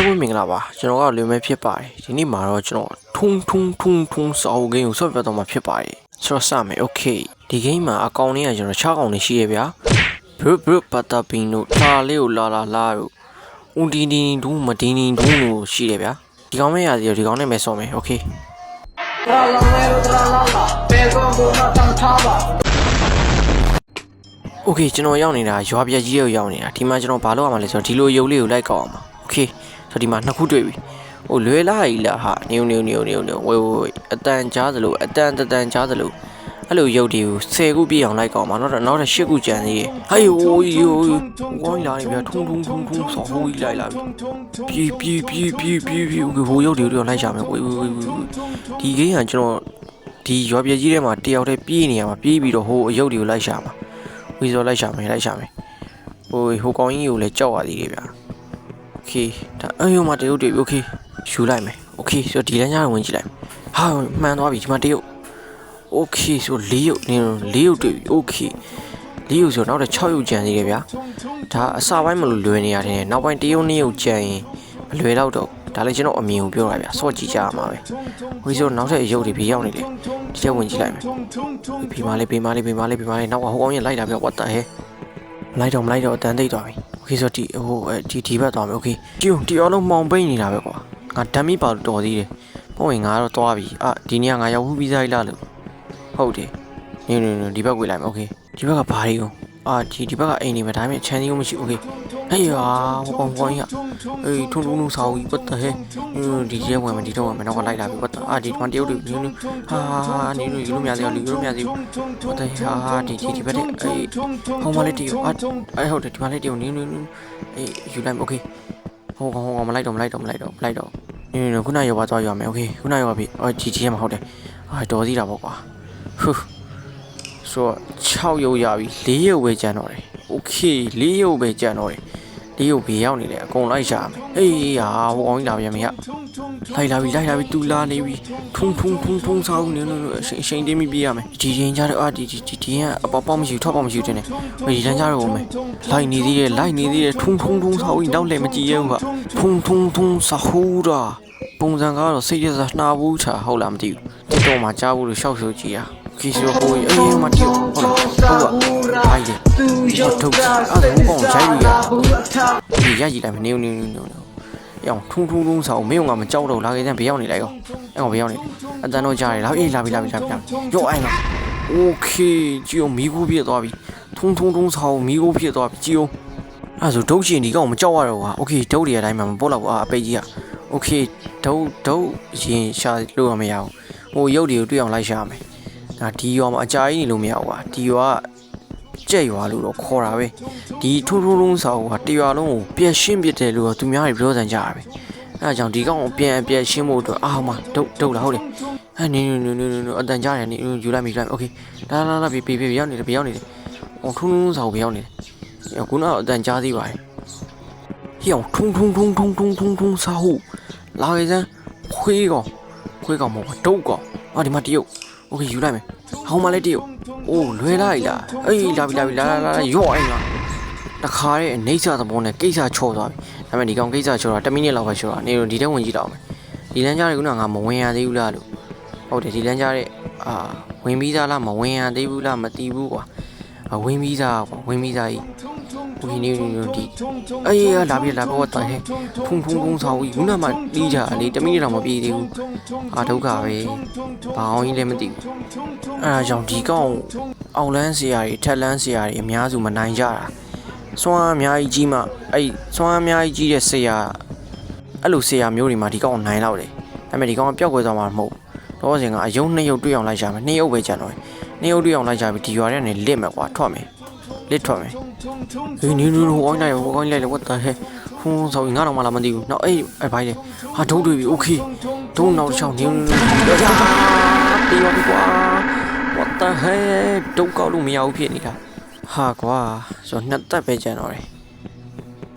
လုံးပဲမင်္ဂလာပါကျွန်တော်ကလွေမဲဖြစ်ပါတယ်ဒီနေ့မှာတော့ကျွန်တော်ထုံထုံထုံထုံစာအုပ်ဂိမ်းကိုဆော့ပြတော့မှာဖြစ်ပါတယ်ဆိုတော့စမယ်โอเคဒီဂိမ်းမှာအကောင်လေးကကျွန်တော်6ကောင်လေးရှိရဗျာဘရုဘရုပတာပင်းတို့ထာလေးကိုလာလာလာတို့ဦးဒီဒီဒူးမဒီနီဒူးလို့ရှိတယ်ဗျာဒီကောင်မဲရစီဒီကောင်နဲ့ပဲဆော့မယ်โอเค tra la la tra la la ဘယ်ကောင်ကိုမှတောင်းထားပါ โอเคကျွန်တော်ရောက်နေတာရွာပြက်ကြီးရောက်ရောက်နေတာဒီမှာကျွန်တော်ဘာလုပ်ရမှာလဲဆိုတော့ဒီလိုရုပ်လေးကိုလိုက်ကောက်အောင်ပါโอเค ဆိုတော့ဒီမှာနှစ်ခုတွေ့ပြီဟိုလွယ်လာကြီးလားဟာနေုံနေုံနေုံနေုံနေုံဝေးဝေးဝေးအတန်ကြားသလိုအတန်တတန်ကြားသလိုအဲ့လိုရုပ်တွေကို10ခုပြည့်အောင်လိုက်ကောက်အောင်ပါနောက်တော့နောက်တော့10ခုကြံသေးရဲ့ဟေးဟိုးဟိုးဝိုင်းလာနေပြီထုံထုံထုံထုံဆောဟိုးကြီးလိုက်လာပြီပြေးပြေးပြေးပြေးပြေးပြေးဟိုရုပ်တွေကိုတော့လိုက်ရှာမယ်ဝေးဝေးဝေးဝေးဒီဂိမ်းကကျွန်တော်ဒီရွာပြက်ကြီးထဲမှာတယောက်တည်းပြေးနေရမှာပြေးပြီးတော့ဟိုအရုပ်တွေကိုလိုက်ရှာမှာဝီဇော်လိုက်ရှာမယ်လိုက်ရှာမယ်ဟိုဟိုကောင်ကြီးကိုလည်းကြောက်ရသေးတယ်ဗျာ OK ဒါအယုံမှာတရုတ်တွေ OK ယူလိုက်မယ် OK ဆိုတော့ဒီလမ်းကြောင်းဝင်ကြည့်လိုက်ဟာမှန်သွားပြီဒီမှာတရုတ် OK ဆို၄ရုပ်နင်း၄ရုပ်တွေ့ပြီ OK ၄ရုပ်ဆိုတော့နောက်တော့6ရုပ်ကျန်သေးတယ်ဗျာဒါအစပိုင်းမလို့လွယ်နေရတယ်နောက်ပိုင်းတရုတ်နည်းရုပ်ကျန်ရင်မလွယ်တော့တော့ဒါလည်းကျွန်တော်အမြင်ကိုပြောတာဗျာစော့ကြည့်ကြရမှာပဲဝီဆိုနောက်ထပ်ရုပ်တွေပြေးရောက်နေတယ်ဒီချက်ဝင်ကြည့်လိုက်မယ်ပြေးမလေးပြေးမလေးပြေးမလေးပြေးမလေးနောက်ကဟိုကောင်ကြီးလိုက်တာဗျာ what the hell မလိုက်တော့မလိုက်တော့အတန်သိသွားပြီ okay ဆိုတော့ဒီဟိုဒီဒီဘက်သွားမယ် okay ဒီဒီအောင်လုံးမှောင်ပိတ်နေတာပဲကွာငါဓာတ်မီပါတော့တော်သေးတယ်ပုံဝင်ငါတော့သွားပြီအာဒီနေ့ကငါရောက်ဘူးပြီးစားလိုက်လားလို့ဟုတ်တယ်နေနေဒီဘက်ကိုလိုက်မယ် okay ဒီဘက်ကဘာတွေအောင်အာဒီဒီဘက်ကအိမ်နေမှာဒါပေမဲ့ချမ်းကြီးမရှိ okay อเคဟေးဟာဟိုကောင်ကောင်ကြီးကအေးထုံထုံထုံဆောက်ကြီးပတ်တဲ့ဒီကျဲဝင်မယ်ဒီတော့ဝင်မယ်နောက်ကလိုက်လာပြီပတ်အာဒီမှတရုတ်တွေနေနေဟာနေနေယူလို့မရသေးဘူးယူလို့မရသေးဘူးပတ်တဲ့ဟာဒီဒီဒီဘက်တဲ့အေးဟောင်းမလေးတရုတ်အာအဲဟုတ်တယ်ဒီမလေးတရုတ်နေနေအေးယူလိုက်မယ်โอเคဟိုကောင်ဟိုကောင်မလိုက်တော့မလိုက်တော့မလိုက်တော့မလိုက်တော့နေနေခုနရောက်ပါသွားရမယ်โอเคခုနရောက်ပါပြီအော်ဒီဒီမှာဟုတ်တယ်အာတော်သေးတာပေါ့ကွာဟူး ဆိုတော့6ရုပ်ရပြီ4ရုပ်ပဲကျန်တော့တယ်โอเค4ရုပ်ပဲကျန်တော့တယ် 4ရုပ်ဘေးရောက်နေတယ်အကုန်လိုက်ရှာမယ်အေးဟာဟိုအောင်ကြီးလာပြန်ပြီဟလိုက်လာပြီလိုက်လာပြီတူလာနေပြီထုံထုံထုံထုံဆောင်းနေနေအရှိန်အရှိန်တင်းပြီးပြေးရမယ်ဒီရင်ကြတော့အာဒီဒီဒီဒီကအပေါပေါမရှိဘူးထောက်ပေါမရှိဘူးတင်တယ်ဟိုဒီလမ်းကြတော့မယ်လိုက်နေသေးတယ်လိုက်နေသေးတယ်ထုံထုံထုံဆောင်းကြီးနောက်လည်းမကြည့်ရဘူးကထုံထုံထုံဆဟူရာပုံစံကတော့စိတ်ရစားနှာဘူးချာဟုတ်လားမသိဘူးတက်တော့မှကြားဘူးလို့ရှောက်ဆိုကြည့်ရ ခီဆိုဟိုအေးမတီဟုတ်လားဟုတ်ကအိုင်လေ သူရုပ် ထုတ် က အဲ့ဒါဟိုကောင်ဂျိုင်းကြီးရ ဘူးအထာ ဒီရကြည့်လိုက်မနေနေနေနေရောင်ထုံထုံထုံဆောင်မင်းကမကြောက်တော့လာခဲ့တဲ့ဘေးရောက်နေလိုက်ရောအဲ့ကောင်ဘေးရောက်နေအတန်တော့ကြားတယ်လာအေးလာပြီလာပြီလာပြီလာပြီရောအိုင်လားโอเคကြည့်အောင်မီးကူးပြည့်သွားပြီထုံထုံထုံဆောင်မီးကူးပြည့်သွားပြီကြည့်အောင်အဲ့ဆိုဒုတ်ရှင်ဒီကောင်မကြောက်ရတော့ဘူးဟာโอเคဒုတ်တွေအတိုင်းမှာမပေါ်တော့ဘူးအာအပိတ်ကြီးอ่ะโอเคဒုတ်ဒုတ်ရင်ရှာလို့ရမရဘူးဟိုရုပ်တွေကိုတွေ့အောင်လိုက်ရှာမယ် ဒါဒီရွာမှာအကြာကြီးနေလို့မရဘူးကွာဒီရွာကကြက်ရွာလို့တော့ခေါ်တာပဲဒီထိုးထိုးလုံးစာကတရွာလုံးကိုပြက်ရှင်းပြတယ်လို့တော့သူများတွေပြောစံကြတာပဲအဲဒါကြောင့်ဒီကောင်ကိုပြန်ပြက်ရှင်းဖို့အတွက်အာဟမဒုတ်ဒုတ်လာဟုတ်တယ်အဲနေနေနေနေနေအတန်ကြားတယ်နေယူလိုက်မိလိုက်โอเคလာလာလာပြေးပြေးပြေးရောက်နေတယ်ပြေးရောက်နေတယ်ဟိုထိုးထိုးလုံးစာကိုပြေးရောက်နေတယ်ခုနကအတန်ကြားသေးပါတယ်ဟေ့အောင်ထုံထုံထုံထုံထုံထုံထုံစာဟုတ်လာခဲ့စမ်းခွေးကောင်ခွေးကောင်မဟုတ်ဘူးဒုတ်ကောင်အာဒီမှာတရုတ် โอเคယူလိုက်မယ်ဟောင်းမလေးတရုတ်အိုးလွယ်လိုက်လားအေးလာပြီလာပြီလာလာလာရော့အိမ်လားတခါရဲ့နေစာသဘောနဲ့ကိစ္စချော့သွားပြီဒါပေမဲ့ဒီကောင်ကိစ္စချော့တာ10မိနစ်လောက်ပဲချော့တာနေတော့ဒီထဲဝင်ကြည့်တော့မယ်ဒီလမ်းကြားတွေကငါမဝင်ရသေးဘူးလားလို့ဟုတ်တယ်ဒီလမ်းကြားတဲ့အာဝင်ပြီးသားလားမဝင်ရသေးဘူးလားမသိဘူးကွာအ ဝင်ပြီးသားကွာဝင်ပြီးသားကြီးဟိုဒီနေနေဒီအေးလာပြီလာတော့တာဟဲ့ဖုံဖုံဖုံဆောင်းကြီးခုနမှတီးကြလေ10မိနစ်တော့မပြေသေးဘူးအာဒုက္ခပဲဘာအောင်ကြီးလည်းမသိဘူးအဲဒါကြောင့်ဒီကောင်အောင်လန်းစရာတွေထက်လန်းစရာတွေအများစုမနိုင်ကြတာစွမ်းအများကြီးကြီးမှအဲ့စွမ်းအများကြီးကြီးတဲ့ဆရာအဲ့လိုဆရာမျိုးတွေမှာဒီကောင်နိုင်တော့တယ်ဒါပေမဲ့ဒီကောင်ကပျောက်ကွယ်သွားမှာမဟုတ်ဘူးတော့စင်ကအယုံနှစ်ယုတ်တွေ့အောင်လိုက်ရှာမယ်နှစ်ယုတ်ပဲကျန်တော့တယ် နှစ်ယုတ်တွေ့အောင်လိုက်ရှာပြီးဒီရွာထဲကနေလစ်မယ်ကွာထွက်မယ်လစ်ထွက်မယ်ဟေးနေနေဟိုကောင်းလိုက်ဟိုကောင်းလိုက်လေ what the hell ဟွန်းဆောင်းငါတော့မလာမသိဘူးနောက်အေးအဲ့ဘိုင်းလေဟာဒုံးတွေ့ပြီ okay ဒုံးနောက်တစ်ချောင်းနေနေရာတေးပါပြီကွာ what the hell ဒုံးကောက်လို့မရဘူးဖြစ်နေတာဟာကွာဆိုတော့နှစ်သက်ပဲကျန်တော့တယ်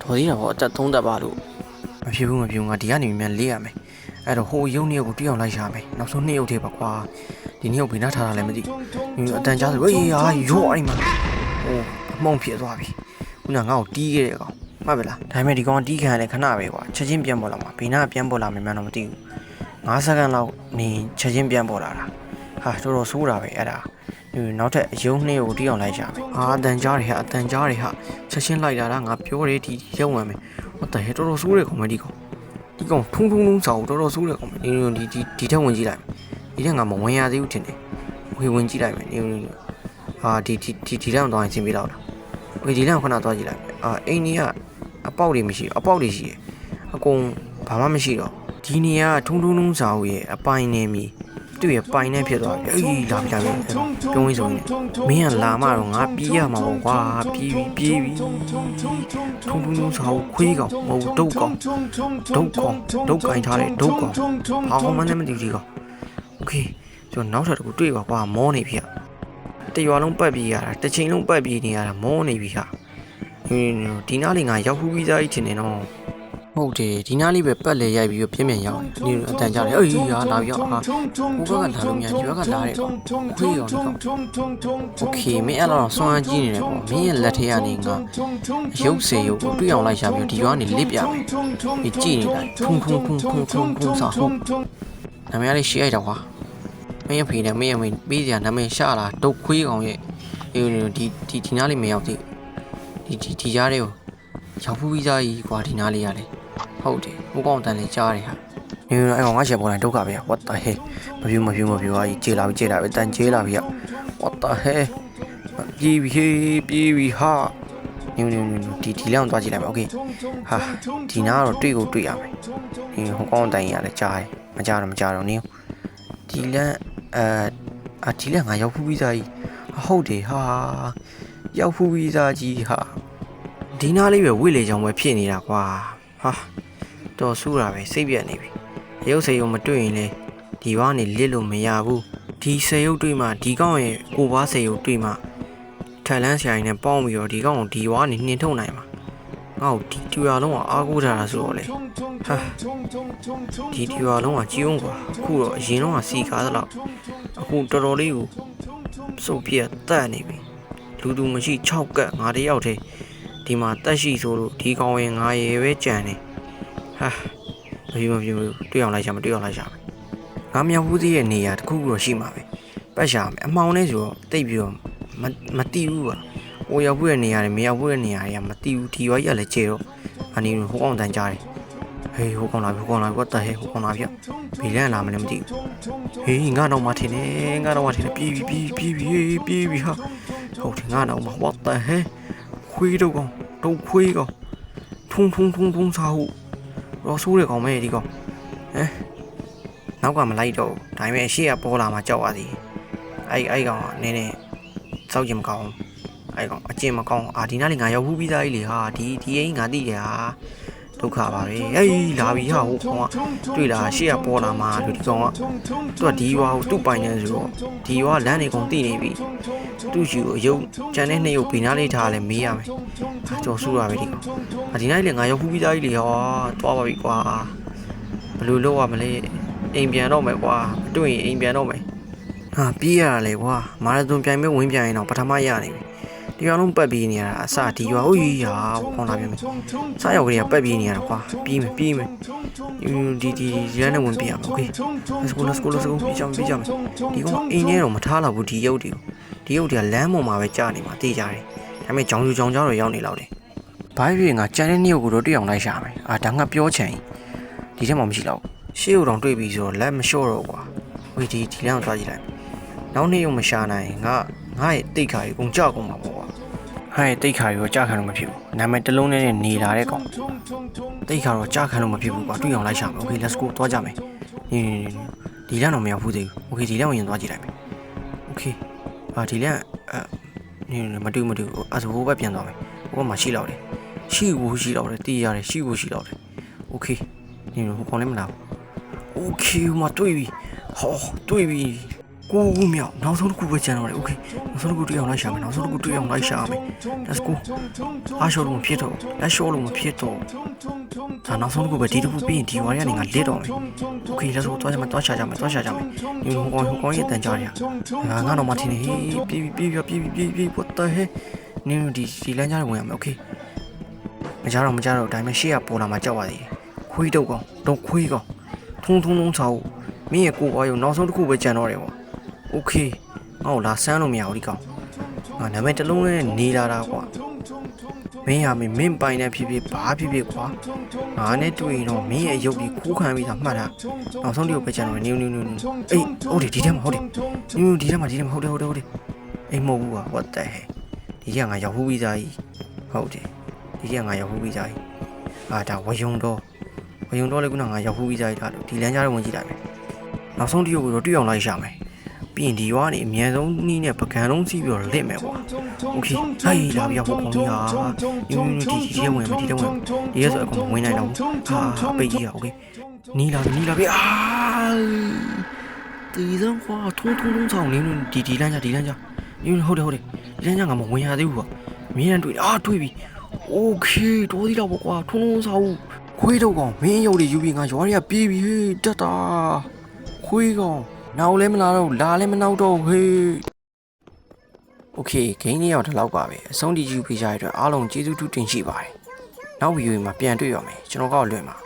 တော်သေးတာပေါ့အသက်သုံးသက်ပါလို့မဖြစ်ဘူးမဖြစ်ဘူးငါဒီကနေမြန်လေးရမယ် အဲ့တော့ဟိုရုံနှစ်ယောက်ကိုတွေ့အောင်လိုက်ရှာမယ်နောက်ဆုံးနှစ်ယောက်တည်းပါကွာဒီနှစ်ယောက်ဘယ်နှထားတာလဲမသိဘူးအတန်ကြားဆိုအေးဟာရော့အဲ့မှာဟိုအမုံဖြစ်သွားပြီခုနငါ့ကိုတီးခဲ့တဲ့ကောင်မှတ်ပြီလားဒါပေမဲ့ဒီကောင်တီးခံရတယ်ခဏပဲကွာချက်ချင်းပြန်ပေါ်လာမှာဘေးနာပြန်ပေါ်လာမှန်းတော့မသိဘူး9စက္ကန့်လောက်နေချက်ချင်းပြန်ပေါ်လာတာဟာတော်တော်ဆိုးတာပဲအဲ့ဒါဒီနောက်ထပ်အယုံနှင်းကိုတီးအောင်လိုက်ကြမယ်အာအတန်ကြားတွေဟာအတန်ကြားတွေဟာချက်ချင်းလိုက်လာတာငါပြောတယ်ဒီရုံဝင်မယ်ဟုတ်တယ်တော်တော်ဆိုးတယ်ကောင်မဒီကောင် ဒီကောင်ထုံထုံထုံစာကိုတော်တော်ဆိုးတယ်ကောင်မဒီဒီဒီဒီထက်ဝင်ကြည့်လိုက်ဒီထက်ငါမဝင်ရသေးဘူးထင်တယ်ဝေဝင်ကြည့်လိုက်မယ်ဒီဟာဒီဒီဒီဒီထက်တော့အဆင်ပြေတော့လားဝေဒီလန်ခဏသွားကြည့်လိုက်မယ်အာအိမ်ကြီးကအပေါက်တွေမရှိဘူးအပေါက်တွေရှိတယ်အကုန်ဘာမှမရှိတော့ဒီနေရာကထုံထုံထုံစာအုပ်ရဲ့အပိုင်နေမီ သူ့ရဲ့ပိုင်နဲ့ဖြစ်သွားပြီအေးလာပြီလာပြီပြုံးဝင်းဆုံးနေမင်းကလာမှတော့ငါပြေးရမှာပေါ့ကွာပြေးပြီပြေးပြီထုံထုံထုံစာအုပ်ခွေးကောင်မဟုတ်ဒုတ်ကောင်ဒုတ်ကောင်ဒုတ်ကင်ထားတယ်ဒုတ်ကောင်ဘာမှမနဲ့မသိဒီကောင်โอเคကျွန်တော်နောက်ထပ်တစ်ခုတွေ့ပါကွာမောနေပြီတရွာလုံးပတ်ပြေးရတာတစ်ချိန်လုံးပတ်ပြေးနေရတာမောနေပြီဟာ ဟင်းဒီနားလေးငါရောက်ဖူးပြီးသားကြီးထင်တ ယ်နော်ဟုတ်တယ်ဒီနားလေးပဲပတ်လေရိုက်ပြီးတော့ပြင်းပြင်းရောက်နေအတန်ကြတယ်အေးဟာလာပြီးတော့ဟာဘိုးဘက်ကလာလို့များဒီဘက်ကလာတယ်ပေါ့ခွေးရောဒီကောင်โอเคမင်းအဲ့တော့စွမ်းအားကြီးနေတယ်ပေါ့မင်းရဲ့လက်ထဲကနေငါရုပ်စေရုပ်ကိုတွေ့အောင်လိုက်ရှာပြီးဒီရွာကနေလစ်ပြမယ်ဒီကြည့်နေတာထုံထုံထုံထုံထုံထုံစာဟုတ်နာမည်လေးရှိလိုက်တော့ကွာမင်းရဲ့ဖေနဲ့မင်းရဲ့မင်းပေးစရာနာမည်ရှာလာဒုတ်ခွေးကောင်ရဲ့အေးဒီဒီဒီနားလေးမရောက်သေးဘူး ဒီဒီဒီကြားတွေကိုရောက်ဖူးပြီးသားကြီးကွာဒီနားလေးရတယ် ဟုတ်တယ်ဟိုကောင်တန်လေးကြားတယ်ဟာနေနေအဲ့ကောင်ငါရှယ်ပေါ်လိုက်ဒုက္ခပဲ what the hell မပြူမပြူမပြူအာကြီးကြေလာပြီကြေလာပြီတန်ကြေလာပြီ what the hell ပြေးပြီဟေးပြေးပြီဟာနေနေနေဒီဒီလောက်သွားကြည့်လိုက်မယ် okay ဟာဒီနားကတော့တွေ့ကိုတွေ့ရမယ်ဒီဟိုကောင်တန်ကြီးရတယ်ကြားတယ်မကြားတော့မကြားတော့နင်းဒီလန်အဲအဒီလန်ငါရောက်ဖူးပြီးသားကြီးဟုတ်တယ်ဟာရောက်ဖူးပြီးသားကြီးဟာဒီနားလေးပဲဝိလေကြောင်ပဲဖြစ်နေတာကွာဟာ တော်ဆူတာပဲစိတ်ပြက်နေပြီရုပ်စေရုံမတွေ့ရင်လေဒီဘာနေလစ်လို့မရဘူးဒီစေရုပ်တွေ့မှဒီကောင်ရဲ့ကိုဘာစေရုပ်တွေ့မှထက်လန်းဆရာကြီးနဲ့ပေါင်းပြီးတော့ဒီကောင်ကိုဒီဝါနေနှင်ထုတ်နိုင်မှာငါ့ကိုဒီတူရလုံးကအားကိုးထားတာဆိုတော့လေဟာဒီတူရလုံးကကြီးအောင်ကွာအခုတော့အရင်တော့ကစီကားသလောက်အခုတော်တော်လေးကိုစုပ်ပြက်တက်နေပြီလူသူမရှိ6ကက်ငါတယောက်တည်းဒီမှာတက်ရှိဆိုလို့ဒီကောင်ရင်ငါရေပဲကြံနေ ဟာမပြမပြတွေ့အောင်လိုက်ရှာမတွေ့အောင်လိုက်ရှာမယ်ငါမြောက်ဘူးသေးရဲ့နေရာတစ်ခုခုတော့ရှိမှာပဲပတ်ရှာမယ်အမှောင်နဲ့ဆိုတော့တိတ်ပြီးတော့မမတိဘူးပါဟိုရောက်ဘူးရဲ့နေရာတွေမရောက်ဘူးရဲ့နေရာတွေကမတိဘူးဒီရွာကြီးကလည်းကျေတော့အနီဟိုကောင်တန်ကြားတယ်ဟေးဟိုကောင်လာပြီဟိုကောင်လာပြီကွာတဟဲဟိုကောင်လာပြီဘီလန်လာမလဲမသိဘူးဟေးငါတော့မထင်နဲ့ငါတော့မထင်နဲ့ပြေးပြီပြေးပြီပြေးပြီဟာဟုတ်တယ်ငါတော့မ what the hell ခွေးတော့ကောင်တော့ခွေးကောင်ထုံထုံထုံထုံစားဟုတ် တော့ဆိုးတယ်ကောင်မဲဒီကောင်ဟမ်နောက်ကမလိုက်တော့ဘူးဒါပေမဲ့အရှိကပေါ်လာမှကြောက်ရသည်အဲ့အဲ့ကောင်ကနည်းနည်းစောက်ကြမကောင်းအဲ့ကောင်အကျင့်မကောင်းအာဒီနားလေးငါရောက်ဘူးပြီးသားကြီးလေဟာဒီဒီအိမ်ငါသိတယ်ဟာ ဒုက္ခပါပဲအေးလာပြီဟာဟိုကောင်ကတွေ့လားရှေ့ကပေါ်လာမှလူဒီကောင်ကသူကဒီရွာကိုသူ့ပိုင်နေဆိုတော့ဒီရွာလမ်းနေကုန်သိနေပြီသူ့ရှိကိုအယုံကျန်တဲ့နှစ်ယုတ်ဘီနားလေးထားလဲမေးရမယ်ဟာကြော်ဆူတာပဲဒီကောင်အဒီနိုင်လေငါရောက်ဘူးပြီးသားကြီးလေဟောသွားပါပြီကွာဘယ်လိုလုပ်ရမလဲအိမ်ပြန်တော့မယ်ကွာမတွေ့ရင်အိမ်ပြန်တော့မယ်ဟာပြေးရတာလေကွာမာရသွန်ပြိုင်မဲ့ဝင်ပြိုင်ရင်တော့ပထမရနေပြီ ဒီကောင်လုံးပတ်ပြေးနေရတာအစဒီရွာဟုတ်ကြီးဟာခေါင်းလာပြန်မယ်စားရောက်ကလေးကပတ်ပြေးနေရတာကွာပြေးမယ်ပြေးမယ်ဒီဒီဒီရန်နဲ့ဝင်ပြေးရမယ်โอเค let's go let's go let's go ပြေးကြမယ်ပြေးကြမယ်ဒီကောင်အိမ်ထဲတော့မထားတော့ဘူးဒီရုပ်တွေကိုဒီရုပ်တွေကလမ်းပေါ်မှာပဲကြာနေမှာတေးကြတယ်ဒါပေမဲ့ကြောင်ယူကြောင်ကြောတော့ရောက်နေလောက်တယ်ဘာဖြစ်ငါကြံတဲ့နေ့ကိုတော့တွေ့အောင်လိုက်ရှာမယ်အာဒါငါပြောချင်ဒီထဲမှာမရှိတော့ရှေ့ကိုတော့တွေ့ပြီဆိုတော့လက်မလျှော့တော့ကွာဝေးဒီဒီလမ်းကိုသွားကြည့်လိုက်နောက်နေ့ရုံမရှာနိုင်ငါငါရဲ့တိတ်ခါကြီးအကုန်ကြောက်ကုန်မှာပေါ့ကွာ ဟဲ့တိတ်ခါရောကြားခံလို့မဖြစ်ဘူးနာမည်တစ်လုံးနဲ့နေလာတဲ့ကောင်တိတ်ခါတော့ကြားခံလို့မဖြစ်ဘူးကွာတွေ့အောင်လိုက်ရှာမယ် okay let's go သွားကြမယ်နေနေနေဒီလန့်တော့မရောက်ဘူးသေးဘူး okay ဒီလန့်ကိုရင်သွားကြည့်လိုက်မယ် okay ဟာဒီလန့်အဲနေနေမတွေ့မတွေ့ဘူးအစဘိုးဘက်ပြန်သွားမယ်ဟိုဘက်မှာရှိလောက်တယ်ရှိဘူးရှိလောက်တယ်တည်ရတယ်ရှိဘူးရှိလောက်တယ် okay နေနေဟိုကောင်လည်းမလာဘူး okay ဟိုမှာတွေ့ပြီဟောတွေ့ပြီ ကိုကူမြောက်နောက်ဆုံးတစ်ခုပဲကျန်တော့တယ်โอเคနောက်ဆုံးတစ်ခုတွေ့အောင်လိုက်ရှာမယ်နောက်ဆုံးတစ်ခုတွေ့အောင်လိုက်ရှာမယ် let's go အားရှော့လို့မဖြစ်တော့လက်ရှော့လို့မဖြစ်တော့ဒါနောက်ဆုံးတစ်ခုပဲဒီတစ်ခုပြီးရင်ဒီဝါရီကနေငါလစ်တော့မယ်โอเค let's go သွားကြမယ်သွားရှာကြမယ်သွားရှာကြမယ်ဒီဟိုကောင်ဟိုကောင်ရဲ့တန်ကြားရငါငါတော့မထင်နေဟေးပြေးပြေးပြေးပြေးပြေးပြေး what the heck နင်းဒီဒီလမ်းကြားဝင်ရမယ်โอเค မကြတော့မကြတော့ဒါပေမဲ့ရှေ့ကပေါ်လာမှကြောက်ပါသေးတယ်ခွေးတုတ်ကောင်တော့ခွေးကောင်ထုံထုံထုံဆောက်မင်းရဲ့ကိုယ်ပေါ်ရုံနောက်ဆုံးတစ်ခုပဲကြံတော့တယ်ပေါ့ โอเคငါ့ကိုလာဆန်းလို့မရဘူးဒီကောင်ငါနာမည်တစ်လုံးနဲ့နေလာတာကွာမင်းဟာမင်းမင်းပိုင်တဲ့ဖြစ်ဖြစ်ဘာဖြစ်ဖြစ်ကွာငါနဲ့တွေ့ရင်တော့မင်းရဲ့ရုပ်ကြီးခိုးခံပြီးသားမှတ်တာနောက်ဆုံးတစ်ခုပဲကြံတော့တယ်နင်းနင်းနင်းအေးဟုတ်တယ်ဒီထဲမှာဟုတ်တယ်နင်းဒီထဲမှာဒီထဲမှာဟုတ်တယ်ဟုတ်တယ်ဟုတ်တယ်အေးမဟုတ်ဘူးကွာ what the hell ဒီကငါရောက်ဘူးပြီးသားကြီးဟုတ်တယ်ဒီကငါရောက်ဘူးပြီးသားကြီးအာဒါဝယုံတော့ဝယုံတော့လေခုနငါရောက်ဘူးပြီးသားကြီးဒါလို့ဒီလမ်းကြားတော့ဝင်ကြည့်လိုက်မယ်နောက်ဆုံးတရုပ်ကိုတော့တွေ့အောင်လိုက်ရှာမယ် ပြီးရင်ဒီရွာနေအမြန်ဆုံးနီးနဲ့ပကံလုံးစီးပြီးတော့လစ်မယ်ကွာโอเคဟေးလာပြဖို့ကောင်းကြီးဟာယူယူဒီဒီထဲဝင်မယ်ဒီထဲဝင်ဒီရဲဆိုအကုန်ဝင်နိုင်တော့ဟာပိတ်ကြီးဟာโอเคနီးလာနီးလာပြီအာတီးတော့ကွာထုံးထုံးထုံးဆောင်နေဒီဒီလမ်းကြားဒီလမ်းကြားယူဟုတ်တယ်ဟုတ်တယ်ဒီလမ်းကြားငါမဝင်ရသေးဘူးကွာမင်းရန်တွေ့အာတွေ့ပြီโอเคတော်သေးတော့ပေါ့ကွာထုံးထုံးဆောင်ခွေးတော့ကောင်မင်းရုပ်တွေယူပြီးငါရွာတွေကပြေးပြီဟေးတက်တာခွေးကောင် နောက်လည်းမလာတော့လာလည်းမနောက်တော့ဟေးโอเคဂိမ်းလေးရောက်တော့လောက်ပါပဲအဆုံးတီယူပေးကြရတဲ့အတွက်အားလုံးကျေးဇူးတူတင်ရှိပါတယ်နောက်ဗီဒီယိုမှာပြန်တွေ့ရမယ်ကျွန်တော်ကလွှင့်ပါ